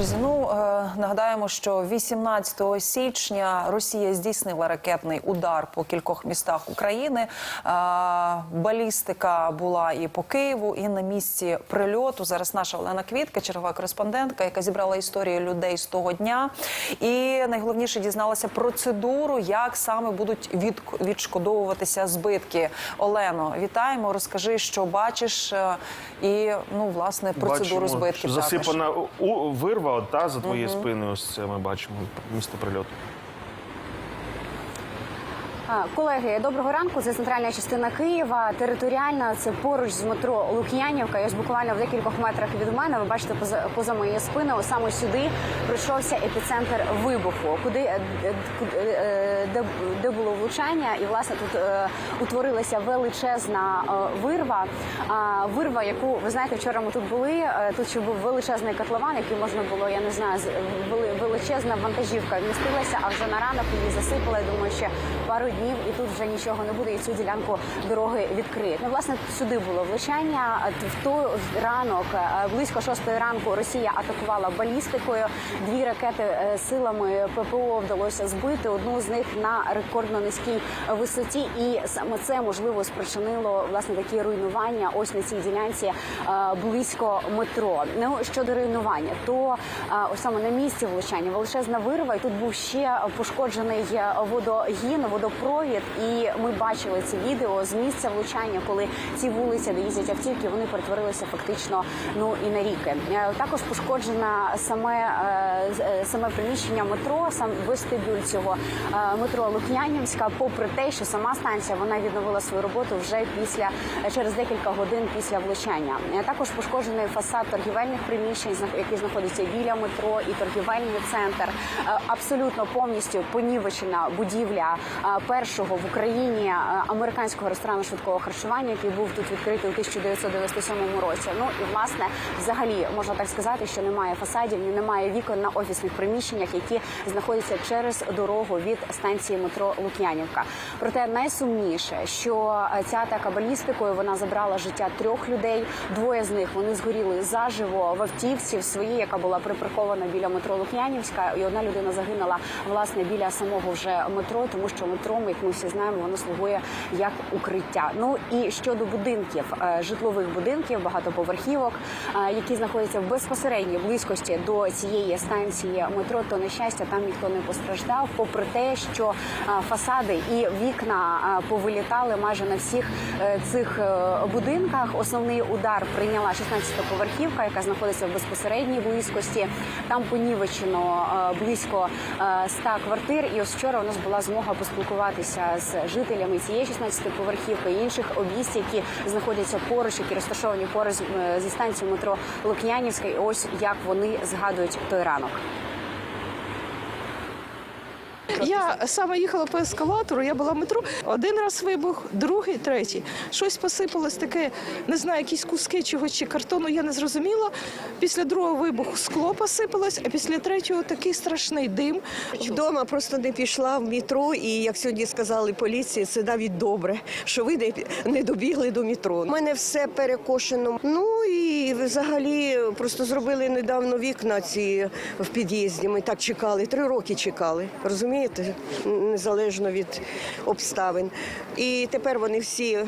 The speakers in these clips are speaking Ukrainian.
Друзі, ну е, нагадаємо, що 18 січня Росія здійснила ракетний удар по кількох містах України. Е, балістика була і по Києву, і на місці прильоту. Зараз наша Олена Квітка, чергова кореспондентка, яка зібрала історії людей з того дня. І найголовніше дізналася процедуру, як саме будуть від, відшкодовуватися збитки. Олено, вітаємо. Розкажи, що бачиш, е, і ну власне процедуру Бачимо, збитків. також. Засипана у, вирва от, та, за твоєю спиною. Ось це ми бачимо місто прильоту. Колеги, доброго ранку. Це центральна частина Києва. Територіальна це поруч з метро Лук'янівка. І ось буквально в декількох метрах від мене. Ви бачите поза, поза моєю спиною. Саме сюди прийшовся епіцентр вибуху, куди е, е, е, де, де було влучання, і власне тут е, утворилася величезна е, вирва. А, вирва, яку ви знаєте, вчора ми тут були. е, Тут ще був величезний котлован, який можна було, я не знаю, з- вели- величезна вантажівка вмістилася, а вже на ранок її засипала. Я думаю, ще пару днів і тут вже нічого не буде, і цю ділянку дороги відкриють. Ну, власне, сюди було влучання. В той ранок, е, близько шостої ранку, Росія атакувала балістикою. Дві ракети е, силами ППО вдалося збити. Одну з них на рекордно низькій висоті, і саме це можливо спричинило власне такі руйнування. Ось на цій ділянці е, близько метро. Ну щодо руйнування, то ось саме на місці влучання величезна вирва, і тут був ще пошкоджений водогін, водопровід. І ми бачили ці відео з місця влучання, коли ці вулиці, де їздять автівки, вони перетворилися фактично ну і на ріки. Е, Також пошкоджена саме е, е, саме приміщення метро, сам вестибюль цього метро Лук'янівська, попри те, що сама станція вона відновила свою роботу вже після через декілька годин після влучання. Також пошкоджений фасад торгівельних приміщень, які знаходяться біля метро, і торгівельний центр. Абсолютно повністю понівечена будівля першого в Україні е, американського ресторану швидкого харчування, який був тут відкритий у 1997 році. Ну і власне, взагалі можна так сказати, що немає фасадів, немає вікон на офісних приміщеннях, які знаходяться через дорогу від станції метро Лук'янівка. Проте найсумніше, що е, ця атака балістикою вона забрала життя трьох людей. Двоє з них вони згоріли заживо в автівці в своїй, яка була припаркована біля метро Лук'янівська, і одна людина загинула власне біля самого вже метро, тому що метро, як ми всі знаємо, воно слугує як укриття. Ну і щодо будинків, е, житлових будинків, багатоповерхівок, е, які знаходяться в безпосередній близькості до цієї станції метро, то на щастя там ніхто не постраждав, попри те, що е, фасади і вікна повилітали майже на всіх цих будинках. Основний удар прийняла 16-поверхівка, яка знаходиться в безпосередній близькості. Там понівечено близько е, 100 квартир. І ось вчора у нас була змога поспілкуватися з жителями цієї 16-поверхівки інших об'їзд, які знаходяться поруч, які розташовані поруч е, зі станцією метро Лук'янівська. І ось як вони згадують той ранок. Я саме їхала по ескалатору, я була в метро. Один раз вибух, другий, третій. Щось посипалось таке, не знаю, якісь куски чогось чи картону, я не зрозуміла. Після другого вибуху скло посипалось, а після третього такий страшний дим. Вдома просто не пішла в метро, і як сьогодні сказали поліції, це навіть добре, що ви не- добігли до метро. У мене все перекошено. Ну і взагалі просто зробили недавно вікна ці в під'їзді. Ми так чекали, три роки чекали. Розумієте, незалежно від обставин. І тепер вони всі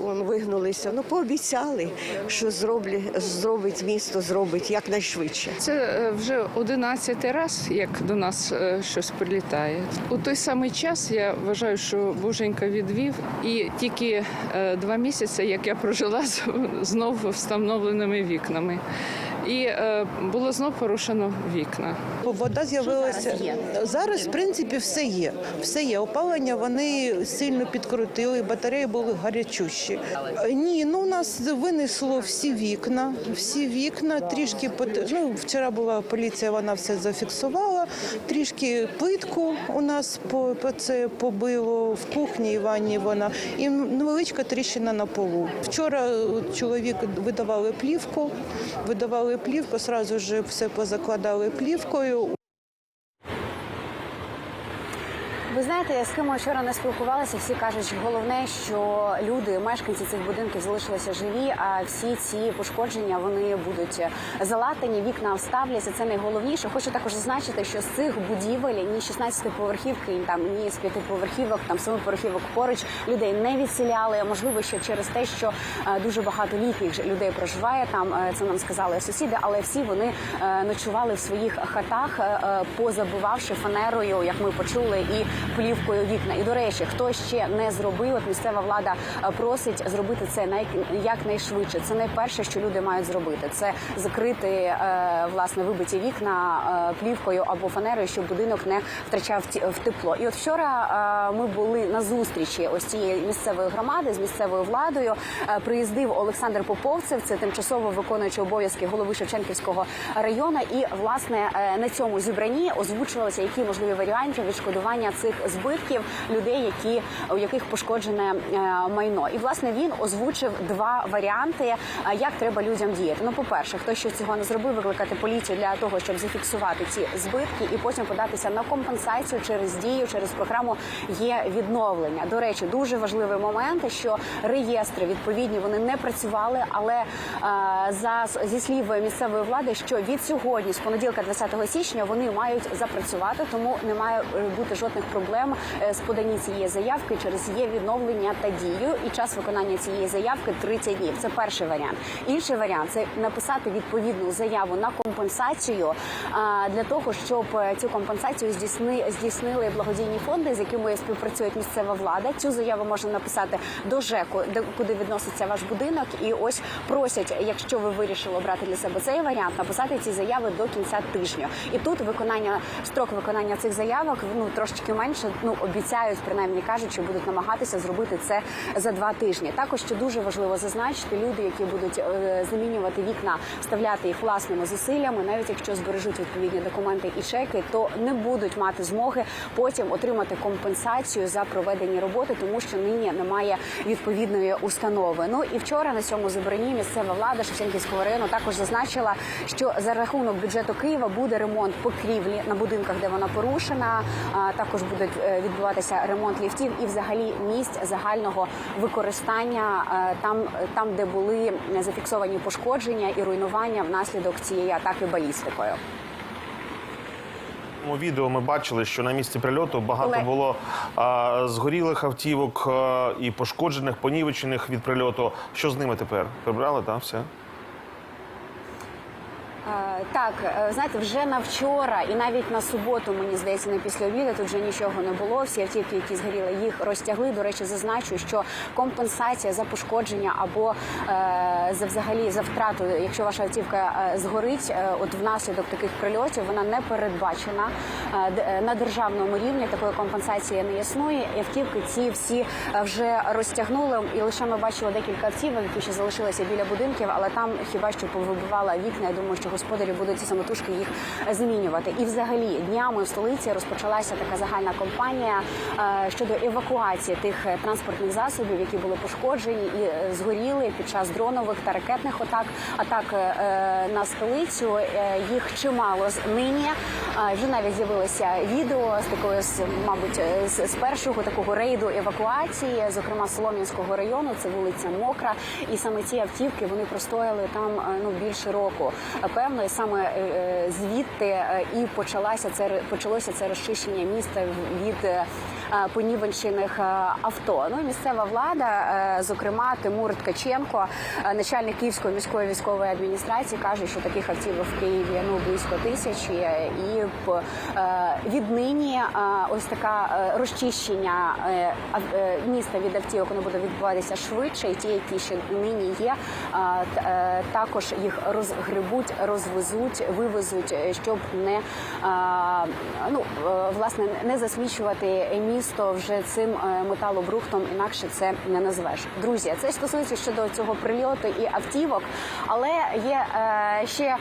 вигнулися. Ну, пообіцяли, що зроблять, зробить місто, зробить якнайшвидше. Це е, вже одинадцятий раз, як до нас е, щось прилітає. У той самий час я вважаю, що Боженька відвів, і тільки е, два місяці, як я прожила з знов встановленими вікнами. І е, було знов порушено вікна. Вода з'явилася зараз. В принципі, все є. Все є. Опалення вони сильно підкрутили, батареї були гарячущі. Е, Ні, ну у нас винесло всі вікна, всі вікна трішки ну, вчора була поліція, вона все зафіксувала. Трішки плитку у нас по, по це побило в кухні і ванні. Вона і невеличка тріщина на полу. Вчора чоловік видавали плівку, видавали плівку, сразу ж все позакладали плівкою. Ви знаєте, з ким вчора не спілкувалися, всі кажуть, що головне, що люди, мешканці цих будинків залишилися живі, а всі ці пошкодження вони будуть залатані, вікна вставляться. Це найголовніше. Хочу також зазначити, що з цих будівель ні 16 поверхівки, там ні з п'яти поверхівок, там семи поверхівок поруч людей не відселяли. Можливо, ще через те, що е, дуже багато літніх людей проживає там. е, Це нам сказали сусіди, але всі вони е, ночували в своїх хатах, позабивавши фанерою, як ми почули, і плівкою вікна. І до речі, хто ще не зробив, от місцева влада е, просить зробити це най, якнайшвидше. Це найперше, що люди мають зробити. Це закрити е, власне вибиті вікна е, плівкою або фанерою, щоб будинок не втрачав в тепло. І от вчора ми були на зустрічі ось цієї місцевої громади з місцевою владою. Приїздив Олександр Поповцев, це тимчасово виконуючий обов'язки голови Шевченківського району. І власне на цьому зібранні озвучувалися, які можливі варіанти відшкодування цих збитків людей, які у яких пошкоджене е, майно. І власне він озвучив два варіанти, е, як треба людям діяти. Ну, по перше, хто ще цього не зробив, викликати поліцію для того, щоб зафіксувати ці збитки, і потім податися на компенсацію через дію, через програму є відновлення. До речі, дуже важливий момент, що реєстри відповідні вони не працювали, але е, за зі слів місцевої влади, що від сьогодні, з понеділка, 20 січня, вони мають запрацювати, тому не має бути жодних проблем е, з поданням цієї заявки через її відновлення та дію. І час виконання цієї заявки 30 днів. Це перший варіант. Інший варіант це написати відповідну заяву на компенсацію для того, щоб е, цю компенсацію здійсни, здійснили благодійні фонди, з якими співпрацює місцева влада. Цю заяву можна написати до ЖЕКу, де куди відноситься ваш будинок, і ось просять, якщо ви вирішили обрати для себе цей варіант, написати ці заяви до кінця тижня. І тут виконання строк виконання цих заявок ну трошечки менше. Ну обіцяють, принаймні кажуть, що будуть намагатися зробити це за два тижні. Також що дуже важливо зазначити, люди, які будуть е, замінювати вікна, вставляти їх власними зусиллями, навіть якщо збережуть відповідні документи і чеки, то не будуть мати змоги потім отримати компенсацію за проведені роботи, тому що нині немає відповідної установи. Ну і вчора на цьому зібранні місцева влада Шевченківського району також зазначила, що за рахунок бюджету Києва буде ремонт покрівлі на будинках, де вона порушена. Також буде е, відбуватися ремонт ліфтів і взагалі місць загального використання е, там, там, де були зафіксовані пошкодження і руйнування внаслідок цієї атаки балістикою. У відео ми бачили, що на місці прильоту багато було а, згорілих автівок а, і пошкоджених, понівечених від прильоту. Що з ними тепер? Прибрали, так, все? Е, Так, е, знаєте, вже на вчора і навіть на суботу, мені здається, на після обіду тут вже нічого не було. Всі автівки, які згоріли, їх розтягли. До речі, зазначу, що компенсація за пошкодження або е, за взагалі за втрату, якщо ваша автівка е, згорить, е, от внаслідок таких прильотів, вона не передбачена Е, е, на державному рівні. Такої компенсації не існує. Автівки ці всі вже розтягнули. І лише ми бачили декілька автівок, які ще залишилися біля будинків, але там хіба що повибивала вікна. Я думаю, що господарі будуть самотужки їх змінювати. І взагалі днями в столиці розпочалася така загальна кампанія е, щодо евакуації тих е, транспортних засобів, які були пошкоджені і е, згоріли під час дронових та ракетних атак. Атак на столицю їх чимало з- нині. Вже навіть з'явилося відео з такою з мабуть з, першого такого рейду евакуації, зокрема Солом'янського району. Це вулиця Мокра, і саме ці автівки вони простояли там ну більше року. Певно, саме е, е, звідти е, і почалася це почалося це розчищення міста від понівечених е, авто. Ну і місцева влада, е, зокрема Тимур Ткаченко, е, начальник Київської міської військової адміністрації, каже, що таких автівок в Києві ну близько тисячі, е, і е, віднині е, ось така е, розчищення е, е, міста від автівок воно буде відбуватися швидше, і ті, які ще нині є, е, е, також їх розгребуть, розвезуть, вивезуть, е, щоб не е, ну е, власне не засмічувати місто вже цим е, металобрухтом, інакше це не назвеш. Друзі, це стосується щодо цього прильоту і автівок, але є е, ще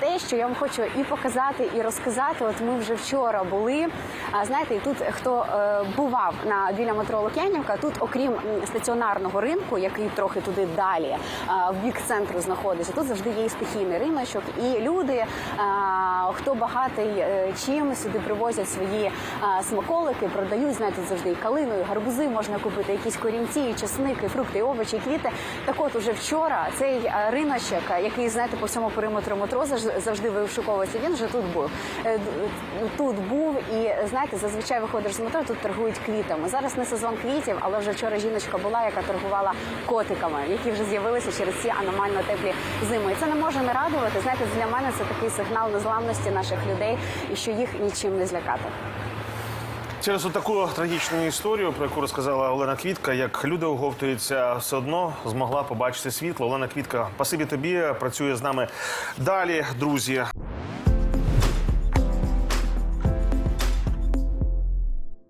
те, що я вам хочу і показати, і розказати. От ми вже вчора були. А знаєте, і тут хто е, бував на біля метро Лук'янівка, тут, окрім стаціонарного ринку, який трохи туди далі е, в бік центру знаходиться, тут завжди є і стихійний риночок, і люди, е, хто багатий е, чим сюди привозять свої е, смаколики, продають. Знаєте, завжди і калину, і гарбузи можна купити, якісь корінці, і чесник, і фрукти, і овочі, і квіти. Так от уже вчора цей е, риночок, е, який знаєте по всьому периметру метро завжди вишуковується, він вже тут був. Е, Тут був і знаєте, зазвичай виходиш з метро, тут торгують квітами. Зараз не сезон квітів, але вже вчора жіночка була, яка торгувала котиками, які вже з'явилися через ці аномально теплі зими. І це не може не радувати. Знаєте, для мене це такий сигнал незламності наших людей і що їх нічим не злякати. Через таку трагічну історію, про яку розказала Олена Квітка, як люди оговтуються, все одно змогла побачити світло. Олена Квітка, пасибі тобі, працює з нами далі, друзі.